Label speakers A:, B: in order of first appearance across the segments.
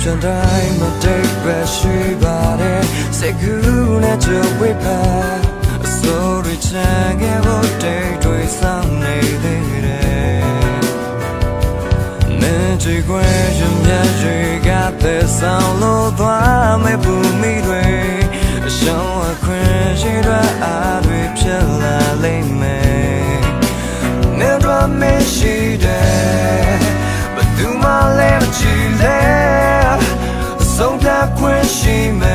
A: ပြန်တိုင်းမတိတ်ပဲရှိပါတယ်စိတ်ကူးနဲ့ကြွေးပါအစိုးရချန်ခဲ့ဖို့တိတ်တွေဆောင်နေသေးတယ်မင်းချီခွဲရင်မြတ်တွေကသက်ဆောင်လို့သွားမဲ့ပူမိတွေအရှောင်းအခွင့်ရှိတဲ့အားတွေဖြစ်လာ she made.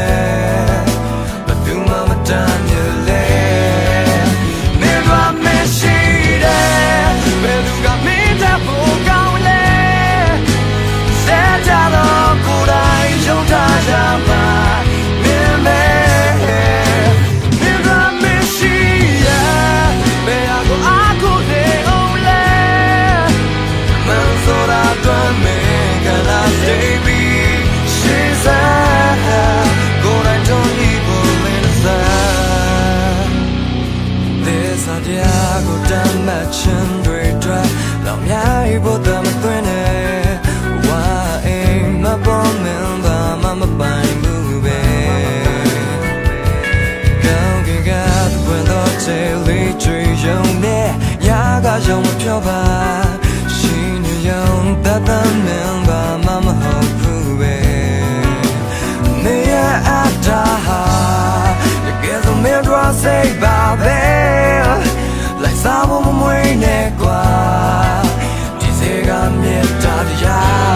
A: မပြောပါရှိနေယုံတတ်တမ်းမင်းပါမမဟုတ်ဘူးပဲနေရအပ်တာဟာတကယ်ဆိုမင်းတို့စိတ်ပါပဲလိုက်စားဖို့မမွေးနဲ့ကွာဒီစေကမြေတာတရား